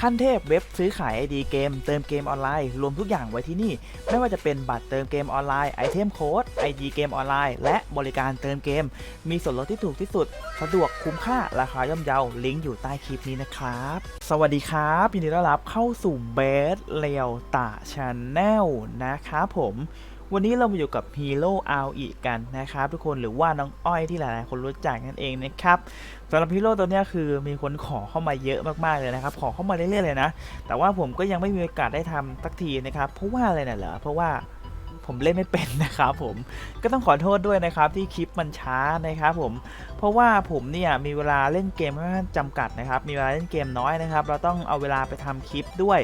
ขั้นเทพเว็บซื้อขาย ID เกมเติมเกมออนไลน์ รวมทุกอย่างไว้ที่นี่ ไม่ว่าจะเป็นบัตรเติมเกมออนไลน์ไอเทมโค้ด ID เกมออนไลน์ และบริการเติมเกม มีส่วนลดที่ถูกที่สุด สะดวกคุ้มค่าราคาย่อมเยาลิงก์อยู่ใต้คลิปนี้นะครับ สวัสดีครับยินดีต้อนรับเข้าสู่เบสเลียวตาชาแนลนะครับผม วันนี้เรามาอยู่กับฮีโร่อาอีกันนะครับทุกคนหรือว่าน้องอ้อยที่หลายๆคนรู้จักนั่นเองนะครับสำหรับฮีโร่ตัวนี้คือมีคนขอเข้ามาเยอะมากๆเลยนะครับ ขอเข้ามาเรื่อยๆเลยนะ แต่ว่าผมก็ยังไม่มีโอกาสได้ทำสักทีนะครับ เพราะว่าอะไรน่ะเหรอเพราะว่า ผมเล่นไม่เป็นนะครับผมก็ต้องขอโทษด้วยนะครับที่คลิปมันช้านะครับผมเพราะว่าผมเนี่ยมีเวลาเล่นเกมค่อนข้างจำกัดนะครับมีเวลาเล่นเกมน้อยนะครับ เราต้องเอาเวลาไปทำคลิปด้วย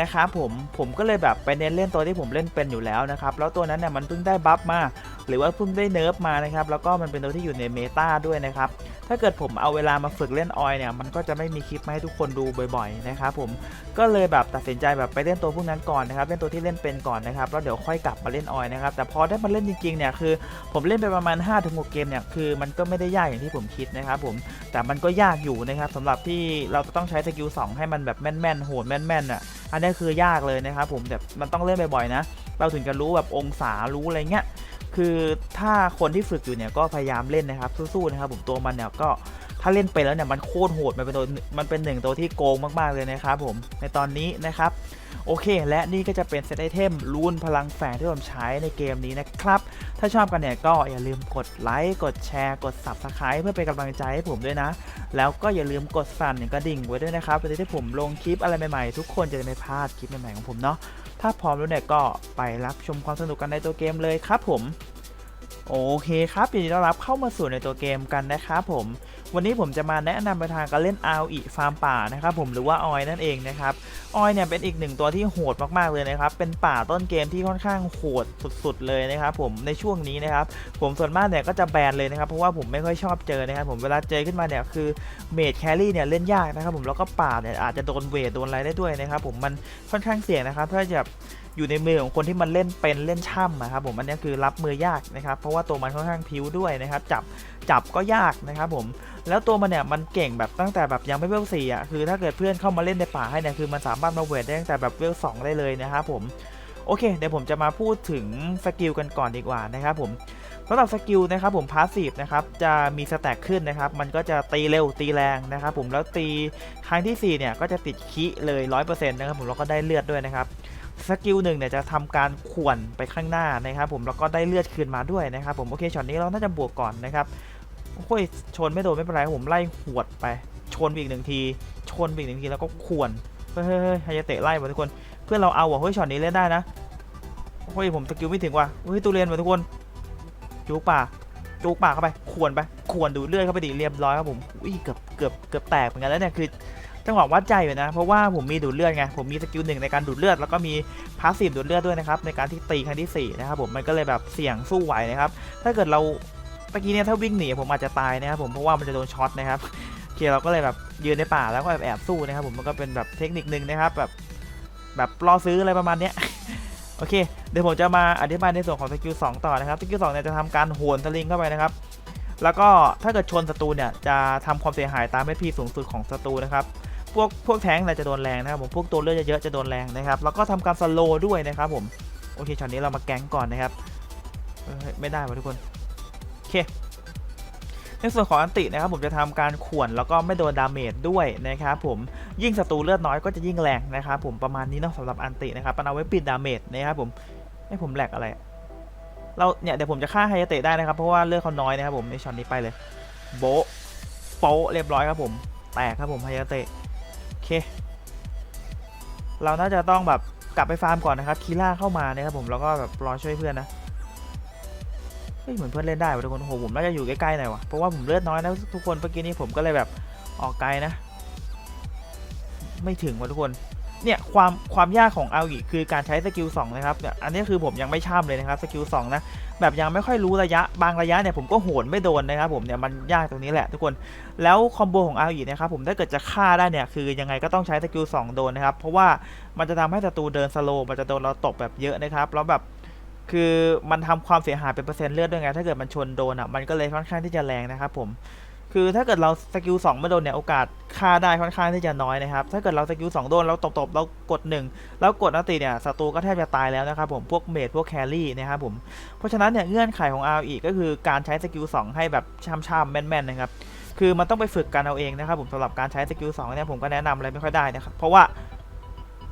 นะครับผมผมก็เลยแบบไปเน้นเล่นตัวที่ผมเล่นเป็นอยู่แล้วนะครับแล้วตัวนั้นเนี่ยมันเพิ่งได้บัฟมา หรือว่าเพิ่งได้เนิร์ฟมานะครับแล้วก็มันเป็นตัวที่อยู่ในเมตาด้วยนะครับถ้าเกิดผมเอาเวลามาฝึกเล่นออยเนี่ยมันก็จะไม่มีคลิปมาให้ทุกคนดูบ่อยๆนะครับผมก็เลยแบบตัดสินใจแบบไปเล่นตัวพวกนั้นก่อนนะครับเล่นตัวที่เล่นเป็นก่อนนะครับแล้วเดี๋ยวค่อยกลับมาเล่นออยนะครับแต่พอได้มาเล่นจริงๆเนี่ยคือ ผมเล่นไปประมาณ 5-6 เกมเนี่ยคือมันก็ไม่ได้ยากอย่างที่ผมคิดนะครับผมแต่มันก็ยากอยู่นะครับสำหรับที่เราจะต้องใช้สกิล2ให้มันแบบแม่นๆโหดแม่นๆอะอันนี้คือยากเลยนะครับผมแบบมันต้องเล่นบ่อยๆนะเราถึงจะรู้แบบองศารู้อะไรเงี้ย คือถ้าคนที่ฝึกอยู่เนี่ยก็พยายามเล่นนะครับสู้ๆนะครับผมตัวมันเนี่ยก็ถ้าเล่นไปแล้วเนี่ยมันโคตรโหดมันเป็นตัวมันเป็นหนึ่งตัวที่โกงมากๆเลยนะครับผมในตอนนี้นะครับโอเค และนี่ก็จะเป็นเซตไอเทมรูนพลังแฝงที่ผมใช้ในเกมนี้นะครับ ถ้าชอบกันเนี่ยก็อย่าลืมกดไลค์กดแชร์กด Subscribe เพื่อเป็นกำลังใจให้ผมด้วยนะ แล้วก็อย่าลืมกดสั่นกระดิ่งไว้ด้วยนะครับเพื่อที่ผมลงคลิปอะไรใหม่ๆ ทุกคนจะได้ไม่พลาดคลิปใหม่ๆของผมเนาะ ถ้าพร้อมแล้วเนี่ยก็ไปรับชมความสนุกกันในตัวเกมเลยครับผม โอเคครับยินดีต้อนรับเข้ามาสู่ในตัวเกมกันนะครับผม วันนี้ผมจะมาแนะนำไปทางการเล่นอาอีฟาร์มป่านะครับผมหรือว่าออยนั่นเองนะครับออยเนี่ยเป็นอีกหนึ่งตัวที่โหดมากๆเลยนะครับ เป็นป่าต้นเกมที่ค่อนข้างโหดสุดๆเลยนะครับผมในช่วงนี้นะครับ ผมส่วนมากเนี่ยก็จะแบนเลยนะครับ เพราะว่าผมไม่ค่อยชอบเจอนะครับผมเวลาเจอขึ้นมาเนี่ยคือเมดแครี่เนี่ยเล่นยากนะครับผมแล้วก็ป่าเนี่ยอาจจะโดนเวทโดนอะไรได้ด้วยนะครับผมมันค่อนข้างเสี่ยงนะครับถ้าจะอยู่ในมือของคนที่มันเล่นเป็นเล่นช่ำนะครับผมอันนี้คือรับมือยากนะครับ เพราะว่าตัวมันค่อนข้างพิ้วด้วยนะครับ จับจับก็ยากนะครับผมแล้วตัวมันเนี่ยมันเก่งแบบตั้งแต่แบบยังไม่เวลสี่อะคือถ้าเกิดเพื่อนเข้ามาเล่นในป่าให้เนี่ยคือมันสามารถมาเวทได้ตั้งแต่แบบเวลสองได้เลยนะครับผมโอเคเดี๋ยวผมจะมาพูดถึงสกิลกันก่อนดีกว่านะครับผมสำหรับสกิลนะครับผมพาสซีฟนะครับจะมีสแต็กขึ้นนะครับมันก็จะตีเร็วตีแรงนะครับผมแล้วตีครั้งที่สี่เนี่ยก็จะติดคิเลย 100%นะครับผมแล้วก็ได้เลือดด้วยนะครับสกิลหนึ่งเนี่ยจะทำการข่วนไปข้างหน้านะครับผมแล้วก็ได้เลือดคืนมาด้วยนะครับผมโอเคช็อตนี้เราน่าจะบวกก่อนนะครับโอ้ยชนไม่โดนไม่เป็นไรครับผมไล่หวดไป ชนอีกหนึ่งที ชนอีกหนึ่งทีแล้วก็ข่วน ฮ้ยเฮ้ยเฮ้ยไฮยาเตะไล่หมาทุกคน เพื่อนเราเอาว่ะเฮ้ยช็อตนี้เล่นได้นะเฮ้ยผมสกิลไม่ถึงว่ะเฮ้ยตูเรียนหมาทุกคนจุกป่าจุกป่าเข้าไปขวนไปขวนดูเลือดเข้าไปดิเรียบร้อยครับผมอุ้ยเกือบเกือบเกือบแตกเหมือนกันแล้วเนี่ยคือจังหวะวัดใจอยู่นะ เพราะว่าผมมีดูดเลือดไง ผมมีสกิลหนึ่งในการดูดเลือด แล้วก็มีพาสซีฟดูดเลือดด้วยนะครับ ในการที่ตีครั้งที่4นะครับผม มันก็เลยแบบเสี่ยงสู้ไหวนะครับ ถ้าเกิดเราตะกี้เนี่ยถ้าวิ่งหนีผมอาจจะตายนะครับผม เพราะว่ามันจะโดนช็อตนะครับ เคเราก็เลยแบบยืนในป่าแล้วก็แบบแอบสู้นะครับผมมันก็เป็นแบบเทคนิคหนึ่งนะครับแบบแบบรอซื้ออะไรประมาณเนี้ยโอเค เดี๋ยวผมจะมาอธิบายในส่วนของสกิล2ต่อนะครับสกิล2เนี่ยจะทำการโหนสลิงเข้าไปนะครับ แล้วก็ถ้าเกิดชนศัตรูเนี่ยจะทำความเสียหายตามเอพีสูงสุดของศัตรูนะครับ พวกพวกแท้งอะไรจะโดนแรงนะครับผม พวกตัวเลือดเยอะๆจะโดนแรงนะครับ แล้วก็ทำการสโลด้วยนะครับผม โอเคช็อตนี้เรามาแก๊งก่อนนะครับ ไม่ได้ว่ะทุกคน โอเค ในส่วนของอันตินะครับผมจะทำการข่วนแล้วก็ไม่โดนดาเมจด้วยนะครับผมยิ่งศัตรูเลือดน้อยก็จะยิ่งแรงนะครับผมประมาณนี้เนาะสำหรับอันตินะครับมันเอาไว้ปิดดาเมจนะครับผมให้ผมแหลกอะไร เราเนี่ยเดี๋ยวผมจะฆ่าไฮยาเตะได้นะครับ เพราะว่าเลือดเขาน้อยนะครับผมในช็อตนี้ไปเลย โบโปเรียบร้อยครับผม แตกครับผมไฮยาเตะโอเค เราน่าจะต้องแบบกลับไปฟาร์มก่อนนะครับคีล่าเข้ามานะครับผมแล้วก็แบบรอช่วยเพื่อนนะ ฮ้ยเหมือนเพื่อนเล่นได้ว่ะทุกคนโอ้โหผมน่าจะอยู่ใกล้ๆหน่อยวะเพราะว่าผมเลือดน้อยนะทุกคนเมื่อกี้นี้ผมก็เลยแบบออกไกลนะ ไม่ถึงว่ะทุกคนเนี่ยความความยากของเอาอีกคือการใช้สกิล2นะครับเนี่ยอันนี้คือผมยังไม่ช่ำเลยนะครับสกิล2นะแบบยังไม่ค่อยรู้ระยะบางระยะเนี่ยผมก็โหนไม่โดนนะครับผมเนี่ยมันยากตรงนี้แหละทุกคนแล้วคอมโบของเอาอีนะครับผมถ้าเกิดจะฆ่าได้เนี่ยคือยังไงก็ต้องใช้สกิล2โดนนะครับเพราะว่ามันจะทำให้ศัตรูเดินสโลว์มันจะโดนเราตบแบบเยอะนะครับแล้วแบบ คือมันทำความเสียหายเป็นเปอร์เซ็นต์เลือดด้วยไง ถ้าเกิดมันชนโดนอะมันก็เลยค่อนข้างที่จะแรงนะครับผมคือถ้าเกิดเราสกิล2ไม่โดนเนี่ยโอกาสฆ่าได้ค่อนข้างที่จะน้อยนะครับ ถ้าเกิดเราสกิล2โดนเราตบๆเรากด 1 แล้วกดอัลติเนี่ยศัตรูก็แทบจะตายแล้วนะครับผมพวกเมดพวกแครี่นะครับผมเพราะฉะนั้นเนี่ยเงื่อนไขของ RE ก็คือการใช้สกิล2ให้แบบช่ำๆแม่นๆนะครับคือมันต้องไปฝึกกันเอาเองนะครับผมสำหรับการใช้สกิล2เนี่ยผมก็แนะนำอะไรไม่ค่อยได้นะครับเพราะว่า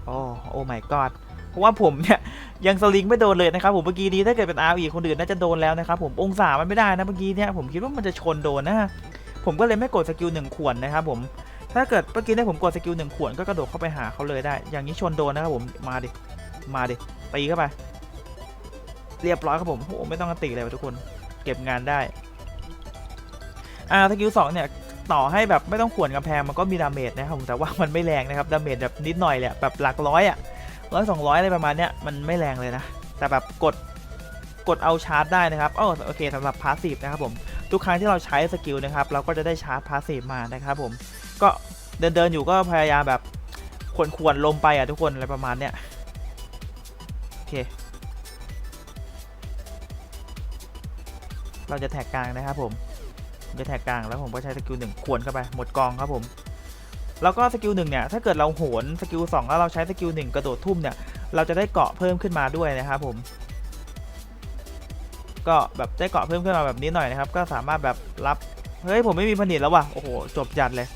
โอ้โอ้ my god ราะว่าผมเนี่ยยังสลิงไม่โดนเลยนะครับผมเมื่อกี้นี้ถ้าเกิดเป็น RE คนอื่นน่าจะโดนแล้วนะครับผมองศามันไม่ได้นะเมื่อกี้เนี่ยผมคิดว่ามันจะชนโดนนะผมก็เลยไม่กดสกิลหนึ่งขวนนะครับผมถ้าเกิดเมื่อกี้เนี่ยผมกดสกิลหนึ่งขวนก็กระโดดเข้าไปหาเขาเลยได้ อย่างนี้ชนโดนนะครับผมมาดิมาดิตีเข้าไปเรียบร้อยครับผมโอ้ไม่ต้องตีเลยทุกคนเก็บงานได้อ่าสกิลสองเนี่ยต่อให้แบบไม่ต้องขวนกำแพงมันก็มีดาเมจนะครับผมแต่ว่ามันไม่แรงนะครับดาเมจแบบนิดหน่อยแหละแบบหลักร้อยอะ ร้อยสองร้อยอะไรประมาณเนี้ยมันไม่แรงเลยนะ แต่แบบกดกดเอาชาร์จได้นะครับอ๋อโอเคสำหรับพาสซีฟนะครับผมทุกครั้งที่เราใช้สกิลนะครับเราก็จะได้ชาร์จพาสซีฟมานะครับผมก็เดินเดินอยู่ก็พยายามแบบขวนขวนๆลมไปอะทุกคนอะไรประมาณเนี้ยโอเค เราจะแท็กกลางนะครับผมผมจะแท็กกลางแล้วผมก็ใช้สกิลหนึ่งขวนเข้าไปหมดกองครับผม แล้วก็สกิลหนึ่งเนี่ยถ้าเกิดเราโหนสกิลสองแล้วเราใช้สกิลหนึ่งกระโดดทุ่มเนี่ยเราจะได้เกาะเพิ่มขึ้นมาด้วยนะครับผม ก็แบบได้เกาะเพิ่มขึ้นมาแบบนี้หน่อยนะครับ ก็สามารถแบบรับเฮ้ยผมไม่มีผนิตแล้วว่ะโอ้โหจบจัดเลย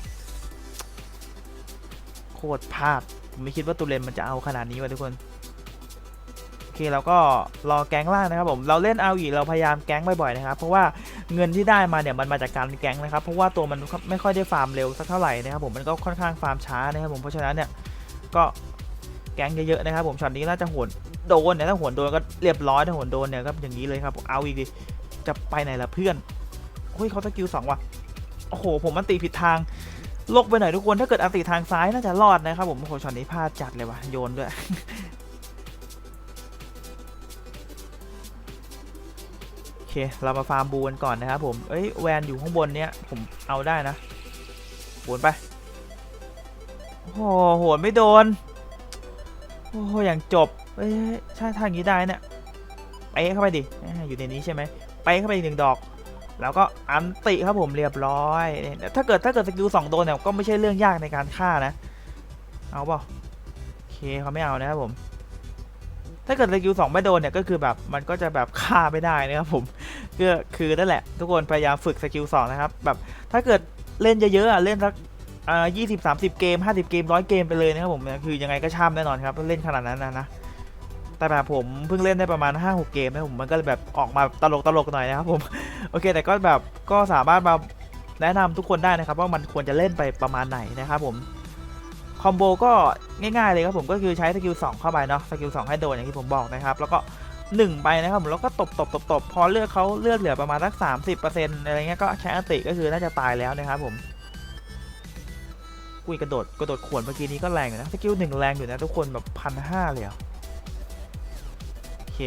โคตรพลาดผมไม่คิดว่าตุเรนมันจะเอาขนาดนี้ว่ะทุกคนโอเคเราก็รอแก๊งล่างนะครับผมเราเล่นเอาอีกเราพยายามแก๊งบ่อยๆนะครับ เพราะว่า เงินที่ได้มาเนี่ยมันมาจากการแก๊งนะครับเพราะว่าตัวมันไม่ค่อยได้ฟาร์มเร็วสักเท่าไหร่นะครับผมมันก็ค่อนข้างฟาร์มช้านะครับผมเพราะฉะนั้นเนี่ยก็แก๊งเยอะๆนะครับผมช็อตนี้น่าจะโหนโดนเนี่ยถ้าโหนโดนก็เรียบร้อยถ้าโหนโดนเนี่ยก็อย่างนี้เลยครับเอาอีกดิจะไปไหนล่ะเพื่อนเฮ้ยเขาสกิลสองว่ะโอ้โห ผมมันตีผิดทางลกไปหน่อยทุกคนถ้าเกิดอันตีทางซ้ายน่าจะรอดนะครับผมโอ้โหช็อตนี้พลาดจัดเลยว่ะโยนด้วย เค เรามาฟาร์มบูกันก่อนนะครับผม เอ้ยแวนอยู่ข้างบนเนี้ยผมเอาได้นะโหนไปโอ้โหโหนไม่โดน โอ้โหอย่างจบ เอ้ยใช่ทางนี้ได้เนี่ยไปเข้าไปดิอยู่ในนี้ใช่ไหมไปเข้าไปอีกหนึ่งดอก แล้วก็อันติครับผมเรียบร้อยเนี่ยถ้าเกิดถ้าเกิดสกิลสองโดนเนี่ยก็ไม่ใช่เรื่องยากในการฆ่านะ เอาเปล่าโอเคเขาไม่เอานะครับผมถ้าเกิดสกิลสองไม่โดนเนี่ยก็คือแบบมันก็จะแบบฆ่าไม่ได้นะครับผม ก็คือนั่นแหละ ทุกคนพยายามฝึกสกิลสองนะครับแบบถ้าเกิดเล่นเยอะๆอะเล่นสักอ่ายี่สิบสามสิบเกมห้าสิบเกมร้อยเกมไปเลยนะครับผมคือยังไงก็ช่ำแน่นอนครับเล่นขนาดนั้นนะนะแต่แบบผมเพิ่งเล่นได้ประมาณ 5-6 เกมนะผมมันก็เลยแบบออกมาตลกตลกๆหน่อยนะครับผมโอเค แต่ก็แบบก็สามารถมาแนะนำทุกคนได้นะครับว่ามันควรจะเล่นไปประมาณไหนนะครับผมคอมโบก็ง่ายๆเลยครับผมก็คือใช้สกิล2เข้าไปเนาะสกิล2ให้โดนอย่างที่ผมบอกนะครับ แล้วก็ 1ไปนะครับผมแล้วก็ตบตบตบตบพอเลือกเขาเลือกเหลือประมาณสัก 30%อะไรเงี้ยก็ใช้อันติก็คือน่าจะตายแล้วนะครับผมอุ้ยกระโดดกระโดดขวนเมื่อกี้นี้ก็แรงอยู่นะสกิลหนึ่งแรงอยู่นะทุกคนแบบพันห้าเลยอะโอเค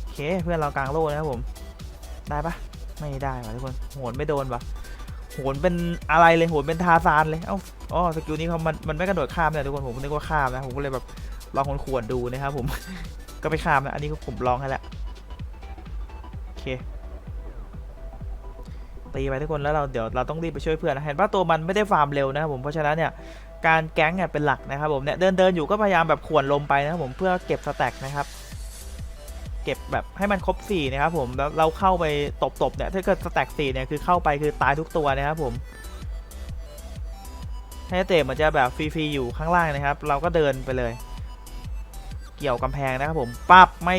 โอเคเพื่อนเรากลางโล่นะครับผม ได้ปะไม่ได้ว่ะทุกคนโหนไม่โดนปะโหนเป็นอะไรเลยโหนเป็นทาซานเลยเอ้าอ๋อสกิลนี้เขามันมันไม่กระโดดข้ามเลยทุกคนผมนึกว่าข้ามนะผมก็เลยแบบ ลองคนขวนๆดูนะครับผม ก็ไปข้ามนะ อันนี้ก็ผมลองให้แล้วโอเค ตีไปทุกคนแล้วเราเดี๋ยวเราต้องรีบไปช่วยเพื่อนนะเห็นว่าตัวมันไม่ได้ฟาร์มเร็วนะครับผม เพราะฉะนั้นเนี่ยการแก๊งเนี่ยเป็นหลักนะครับผมเนี่ยเดินเดินอยู่ก็พยายามแบบขวนลมไปนะครับผมเพื่อเก็บสแต็กนะครับเก็บแบบให้มันครบ4นะครับผมแล้วเราเข้าไปตบๆเนี่ยถ้าเกิดสแต็ก4เนี่ยคือเข้าไปคือตายทุกตัวนะครับผมให้เตะมันจะแบบฟรีๆอยู่ข้างล่างนะครับ เราก็เดินไปเลย เกี่ยวกำแพงนะครับผมปั๊บไม่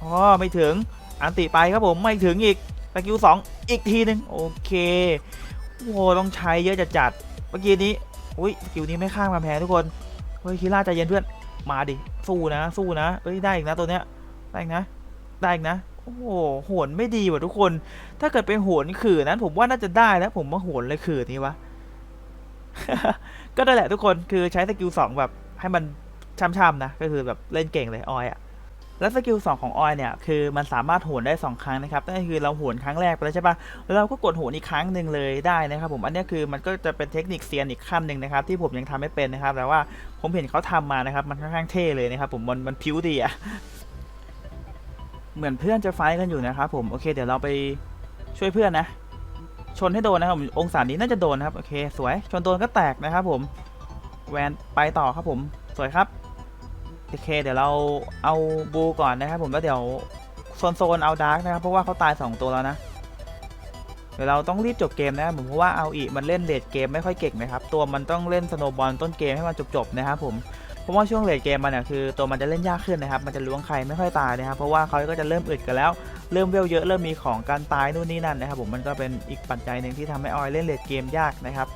อ๋อไม่ถึงอันติไปครับผมไม่ถึงอีกสกิลสองอีกทีหนึ่งโอเคโอ้โหต้องใช้เยอะจัดจัดๆเมื่อกี้นี้อุ้ยสกิลนี้ไม่ข้ามกำแพงทุกคนเฮ้ยคิร่าใจเย็นเพื่อนมาดิสู้นะสู้นะเอ้ยได้อีกนะตัวเนี้ยได้อีกนะได้อีกนะโอ้โหโหนไม่ดีว่ะทุกคน ถ้าเกิดเป็นโหนขื่อนั้น ผมว่าน่าจะได้แล้วผมว่าโหนเลยขื่อนี้วะก็ได้แหละทุกคนคือใช้สกิลสองแบบให้มัน ช่ำๆนะ ก็คือแบบเล่นเก่งเลยออยอะแล้วสกิลสองของออยเนี่ยคือมันสามารถโหนได้ 2 ครั้งนะครับนั่นคือเราโหนครั้งแรกไปแล้วใช่ปะเราก็กดโหนอีกครั้งหนึ่งเลยได้นะครับผมอันนี้คือมันก็จะเป็นเทคนิคเซียนอีกขั้นหนึ่งนะครับที่ผมยังทำไม่เป็นนะครับแต่ว่าผมเห็นเขาทำมานะครับมันค่อนข้างเท่เลยนะครับผมมันมันพิ้วดีอะเหมือนเพื่อนจะไฟกันอยู่นะครับผมโอเค เดี๋ยวเราไปช่วยเพื่อนนะ ชนให้โดนนะครับผมองศานี้น่าจะโดนนะครับโอเค สวยชนโดนก็แตกนะครับผมแวนไปต่อครับผมสวยครับ โอเคเดี๋ยวเราเอาบูก่อนนะครับผมแล้วเดี๋ยวโซนโซนเอาดาร์กนะครับ เพราะว่าเขาตาย 2 ตัวแล้วนะ เดี๋ยวเราต้องรีบจบเกมนะครับผมเพราะว่าเอาอีมันเล่นเลดเกมไม่ค่อยเก่งนะครับ ตัวมันต้องเล่นสโนบอลต้นเกมให้มันจบๆนะครับผมเพราะว่าช่วงเลดเกมมันเนี่ยคือตัวมันจะเล่นยากขึ้นนะครับ มันจะล้วงใครไม่ค่อยตายนะครับ เพราะว่าเขาก็จะเริ่มอึดกันแล้ว เริ่มเวลเยอะเริ่มมีของการตายนู่นนี่นั่นนะครับ ผมมันก็เป็นอีกปัจจัยหนึ่งที่ทำให้ออยเล่นเลดเกมยากนะครับ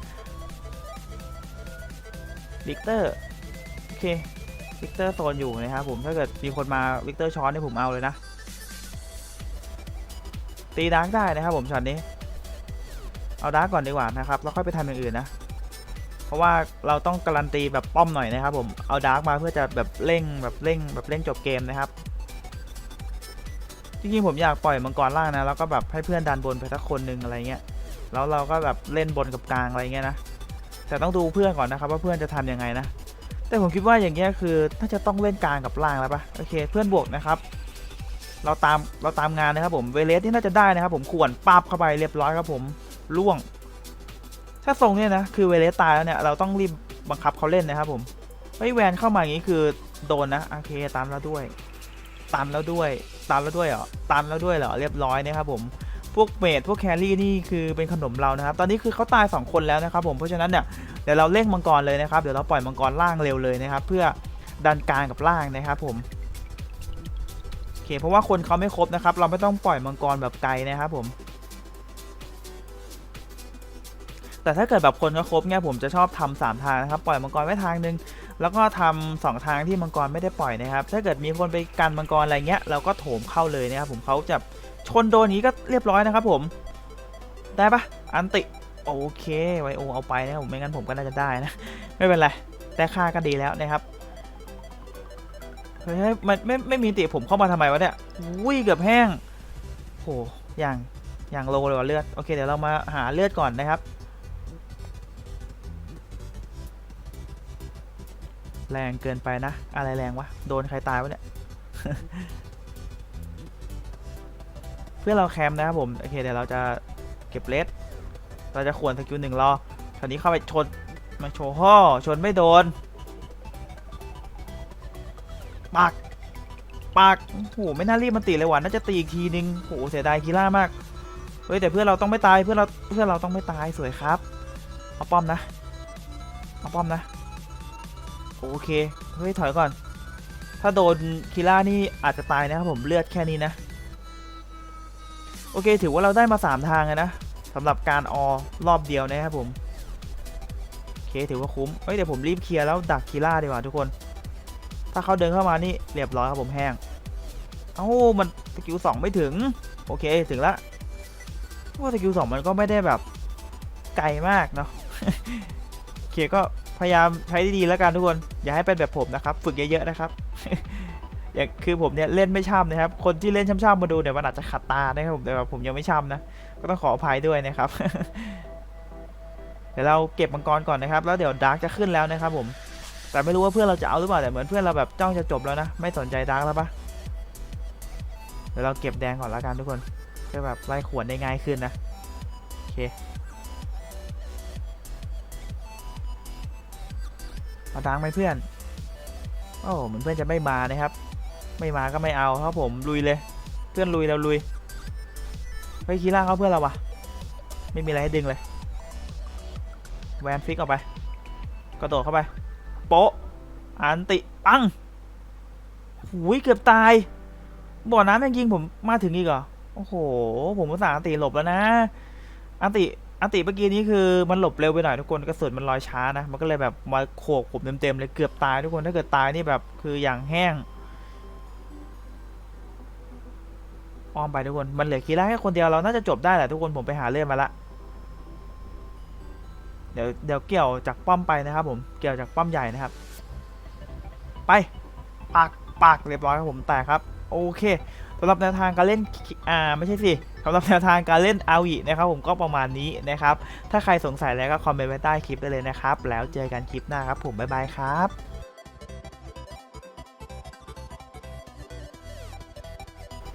วิกเตอร์โอเค วิกเตอร์โซนอยู่นะครับผมถ้าเกิดมีคนมาวิกเตอร์ช้อนนี่ผมเอาเลยนะ ตีดาร์กได้นะครับผมช็อตนี้ เอาดาร์กก่อนดีกว่านะครับแล้วค่อยไปทำอย่างอื่นนะ เพราะว่าเราต้องการันตีแบบป้อมหน่อยนะครับผมเอาดาร์กมาเพื่อจะแบบเร่งแบบเร่งแบบเร่งจบเกมนะครับจริงๆผมอยากปล่อยมังกรล่างนะแล้วก็แบบให้เพื่อนดันบนไปสักคนหนึ่งอะไรเงี้ยแล้วเราก็แบบเล่นบนกับกลางอะไรเงี้ยนะแต่ต้องดูเพื่อนก่อนนะครับว่าเพื่อนจะทำยังไงนะ แต่ผมคิดว่าอย่างเงี้ยคือน่าจะต้องเล่นกลางกับล่างแล้วปะโอเค เพื่อนบวกนะครับ เราตามเราตามงานนะครับผมเวเลสที่น่าจะได้นะครับ ผมขวนปับเข้าไปเรียบร้อยครับผมล่วง ถ้าทรงเนี่ยนะคือเวเลสตายแล้วเนี่ยเราต้องรีบบังคับเขาเล่นนะครับ ผมไอแวนเข้ามาอย่างนี้คือโดนนะโอเคตามแล้วด้วย ตันแล้วด้วย ตันแล้วด้วยเหรอตันแล้วด้วยเหรอเรียบร้อยนะครับผมพวกเมดพวกแครี่นี่คือเป็นขนมเรานะครับ ตอนนี้คือเขาตาย 2 คนแล้วนะครับผมเพราะฉะนั้นเนี่ย เดี๋ยวเราเร่งมังกรเลยนะครับ เดี๋ยวเราปล่อยมังกรล่างเร็วเลยนะครับ เพื่อดันกลางกับล่างนะครับผมโอเคเพราะว่าคนเขาไม่ครบนะครับ เราไม่ต้องปล่อยมังกรแบบไกลนะครับผมแต่ถ้าเกิดแบบคนเขาครบเนี่ยผมจะชอบทำสามทางนะครับ ปล่อยมังกรไว้ทางหนึ่งแล้วก็ทำสองทางที่มังกรไม่ได้ปล่อยนะครับ ถ้าเกิดมีคนไปกันมังกรอะไรเงี้ยเราก็โถมเข้าเลยนะครับผมเขาจะชนโดนนี้ก็เรียบร้อยนะครับผม ได้ปะอันติ โอเคไวโอเอาไปนะผมไม่งั้นผมก็น่าจะได้นะ ไม่เป็นไรแต่ค่าก็ดีแล้วนะครับเฮ้ยมันไม่ไม่มีติผมเข้ามาทำไมวะเนี่ยวิ่งเกือบแห้งโหอย่างอย่างโลเลยว่ะเลือดโอเคเดี๋ยวเรามาหาเลือดก่อนนะครับ แรงเกินไปนะ อะไรแรงวะโดนใครตายวะเนี่ยเพื่อเราแคมป์นะครับผมโอเคเดี๋ยวเราจะเก็บเลส เราจะขวนสกิลหนึ่งรอคราวนี้เข้าไปชนมาโชว์ห่อชนไม่โดนปากปากโอ้โหไม่น่ารีบมันตีเลยว่ะน่าจะตีอีกทีนึงโอ้โหเสียดายคีล่ามากเฮ้ยแต่เพื่อนเราต้องไม่ตายเพื่อนเราเพื่อนเราต้องไม่ตายสวยครับเอาป้อมนะเอาป้อมนะโอเคเฮ้ยถอยก่อน ถ้าโดนคิล่านี่อาจจะตายนะครับผมเลือดแค่นี้นะ โอเคถือว่าเราได้มา 3 ทางนะ สำหรับการออรอบเดียวนะครับผมโอเคถือว่าคุ้มเฮ้ยเดี๋ยวผมรีบเคลียร์แล้วดักคิล่าดีกว่าทุกคน ถ้าเขาเดินเข้ามานี่เรียบร้อยครับผมแห้งเอ้ามันสกิลสองไม่ถึง โอเคถึงละว่าสกิลสองมันก็ไม่ได้แบบไกลมากเนาะโอเคก็พยายามใช้ดีๆแล้วกันทุกคน อย่าให้เป็นแบบผมนะครับ ฝึกเยอะๆนะครับอย่างคือผมเนี่ยเล่นไม่ช่ำนะครับ คนที่เล่นช่ำๆมาดูเนี่ยมันอาจจะขัดตานะครับผมแต่ว่าผมยังไม่ช่ำนะ ก็ต้องขออภัยด้วยนะครับ เดี๋ยวเราเก็บมังกรก่อนนะครับ แล้วเดี๋ยวดาร์กจะขึ้นแล้วนะครับผม แต่ไม่รู้ว่าเพื่อนเราจะเอาหรือเปล่าแต่เหมือนเพื่อนเราแบบจ้องจะจบแล้วนะ ไม่สนใจดาร์กแล้วปะเดี๋ยวเราเก็บแดงก่อนล้วกันทุกคนเพื่อแบบไล่ขวนได้ง่ายขึ้นนะ โอเคมาดังไหมเพื่อน โอ้เหมือนเพื่อนจะไม่มานะครับ ไม่มาก็ไม่เอาครับผมลุยเลย เพื่อนลุยเราลุย ฮ้ยคีล่าเขาเพื่อนเราวะไม่มีอะไรให้ดึงเลย แวนฟิกออกไป กระโดดเข้าไป โป๊ะ อันติ ปังหุยเกือบตาย บ่อน้ำยังยิงผมมาถึงอีกเหรอ โอ้โห ผมอุตส่าห์อันติหลบแล้วนะ อันติ อันติเมื่อกี้นี้คือมันหลบเร็วไปหน่อยทุกคนกระสุนมันลอยช้านะ มันก็เลยแบบมาโขกผมเต็มๆเลยเกือบตายทุกคน ถ้าเกิดตายนี่แบบคืออย่างแห้ง อ้อมไปทุกคน มันเหลือคีร่าแค่คนเดียวเราน่าจะจบได้แหละทุกคนผมไปหาเลื่อนมาละ เดี๋ยวเดี๋ยวเกี่ยวจากป้อมไปนะครับ ผม เกี่ยวจากป้อมใหญ่นะครับ ไปปักปักเรียบร้อยครับผมแตกครับ โอเคสำหรับแนวทางการเล่น อ่า ไม่ใช่สิสำหรับแนวทางการเล่นอาวีนะครับผมก็ประมาณนี้นะครับ ถ้าใครสงสัยแล้วก็คอมเมนต์ไว้ใต้คลิปได้เลยนะครับ แล้วเจอกันคลิปหน้าครับผม บ๊ายบายครับ